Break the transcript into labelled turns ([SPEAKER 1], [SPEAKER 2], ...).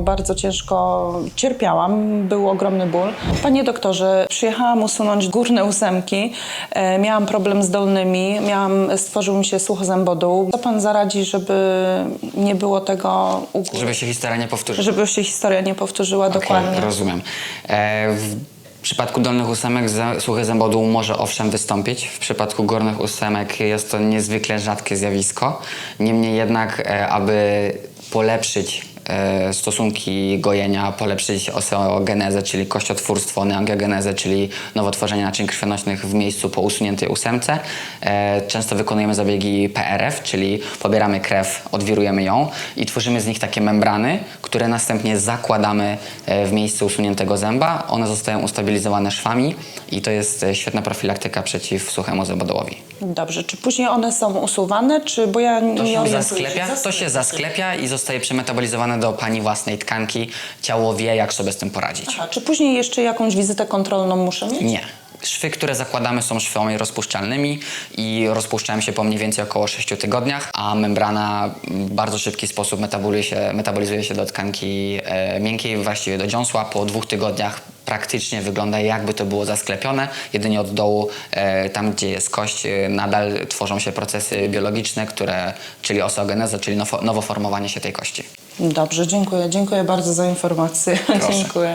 [SPEAKER 1] bardzo ciężko cierpiałam, był ogromny ból. Panie doktorze, przyjechałam usunąć górne ósemki, e, miałam problem z dolnymi, miałam, stworzył mi się słuchozębodół. Co pan zaradzi, żeby nie było tego u góry?
[SPEAKER 2] Żeby się historia nie powtórzyła.
[SPEAKER 1] Żeby się historia nie powtórzyła
[SPEAKER 2] Okej,
[SPEAKER 1] dokładnie.
[SPEAKER 2] rozumiem. E, w przypadku dolnych ósemek suchy zębodół może owszem wystąpić. W przypadku górnych ósemek jest to niezwykle rzadkie zjawisko. Niemniej jednak, e, aby polepszyć stosunki gojenia, polepszyć osteogenezę, czyli kościotwórstwo, neangiogenezę, czyli nowotworzenie naczyń krwionośnych w miejscu po usuniętej ósemce. E, Często wykonujemy zabiegi PRF, czyli pobieramy krew, odwirujemy ją i tworzymy z nich takie membrany, które następnie zakładamy e, w miejscu usuniętego zęba. One zostają ustabilizowane szwami i to jest e, świetna profilaktyka przeciw suchemu zębodołowi.
[SPEAKER 1] Dobrze, czy później one są usuwane, czy bo ja
[SPEAKER 2] To
[SPEAKER 1] nie
[SPEAKER 2] się
[SPEAKER 1] orientuję
[SPEAKER 2] zasklepia, to się zasklepia i zostaje przemetabolizowane do pani własnej tkanki. Ciało wie, jak sobie z tym poradzić.
[SPEAKER 1] Aha, czy później jeszcze jakąś wizytę kontrolną muszę mieć?
[SPEAKER 2] Nie. Szwy, które zakładamy są szwami rozpuszczalnymi i rozpuszczają się po mniej więcej około 6 tygodniach, a membrana w bardzo szybki sposób metabolizuje się, metabolizuje się do tkanki e, miękkiej, właściwie do dziąsła. Po dwóch tygodniach praktycznie wygląda jakby to było zasklepione, jedynie od dołu, e, tam gdzie jest kość, e, nadal tworzą się procesy biologiczne, które, czyli osteogeneza, czyli nowo, nowo formowanie się tej kości.
[SPEAKER 1] Dobrze, dziękuję. Dziękuję bardzo za informację. dziękuję.